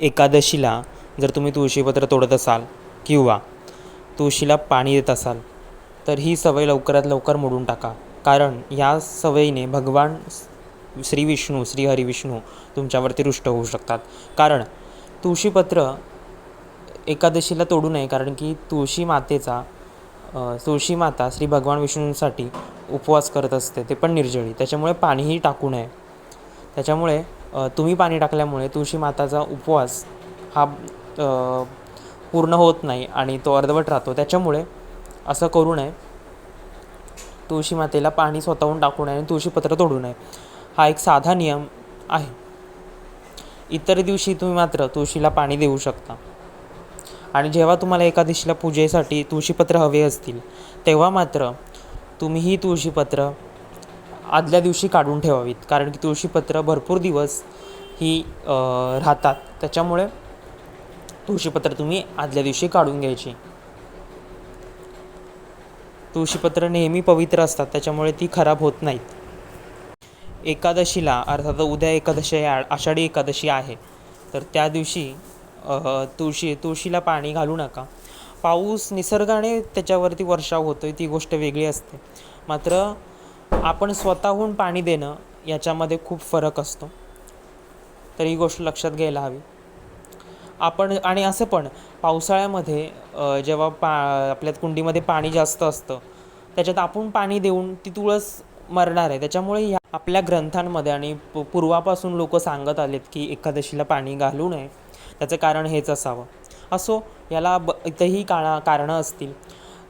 एकादशीला जर तुम्ही तुळशीपत्र तोडत असाल किंवा तुळशीला पाणी देत असाल तर ही सवय लवकरात लवकर मोडून टाका. कारण या सवयीने भगवान श्री विष्णू श्री हरिविष्णू तुमच्यावरती रुष्ट होऊ शकतात. कारण तुळशीपत्र एकादशीला तोडू नये कारण की तुळशी मातेचा तुळशी माता श्री भगवान विष्णूंसाठी उपवास करत असते ते पण निर्जळी. त्याच्यामुळे पाणीही टाकू नये. त्याच्यामुळे तुम्ही पाणी टाकल्यामुळे तुळशी माताचा उपवास हा पूर्ण होत नाही आणि तो अर्धवट राहतो. त्याच्यामुळे असं करू नये. तुळशी मातेला पाणी स्वतःहून टाकू नये आणि तुळशीपत्र तोडू नये. हा एक साधा नियम आहे. इतर दिवशी तुम्ही मात्र तुळशीला पाणी देऊ शकता. आणि जेव्हा तुम्हाला एकादशीला पूजेसाठी तुळशीपत्र हवे असतील तेव्हा मात्र तुम्ही ही तुळशीपत्र आदल्या दिवशी काढून ठेवावीत. कारण की तुळशीपत्र भरपूर दिवस ही राहतात. त्याच्यामुळे तुळशीपत्र तुम्ही आदल्या दिवशी काढून घ्यायची. तुळशीपत्र नेहमी पवित्र असतात. त्याच्यामुळे ती खराब होत नाहीत. एकादशीला अर्थात उद्या एकादशी आ- आषाढी एकादशी आहे. तर त्या दिवशी तुळशी तुळशीला पाणी घालू नका. पाऊस निसर्गाने त्याच्यावरती वर्षाव होतो आहे ती गोष्ट वेगळी असते. मात्र आपण स्वतःहून पाणी देणं याच्यामध्ये खूप फरक असतो. तर ही गोष्ट लक्षात घ्यायला हवी. आपण आणि असं पण पावसाळ्यामध्ये जेव्हा पा आपल्यात कुंडीमध्ये पाणी जास्त असतं त्याच्यात आपण पाणी देऊन ती तुळस मरणार आहे. त्याच्यामुळे ह्या आपल्या ग्रंथांमध्ये आणि पूर्वापासून लोक सांगत आलेत की एकादशीला पाणी घालू नये. त्याचं कारण हेच असावं. असो याला ब इथंही काळा कारणं असतील.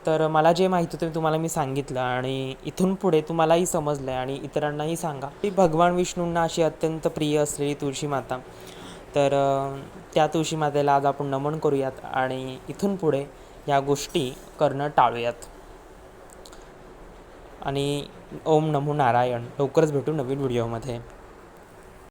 तर मला जे माहीत होतं ते तुम्हाला मी सांगितलं आणि इथून पुढे तुम्हालाही समजलं आहे आणि इतरांनाही सांगा. की भगवान विष्णूंना अशी अत्यंत प्रिय असलेली तुळशी माता. तर त्या तुळशी मातेला आज आपण नमन करूयात आणि इथून पुढे या गोष्टी करणं टाळूयात. आणि ओम नमो नारायण. लवकरच भेटू नवीन व्हिडिओमध्ये.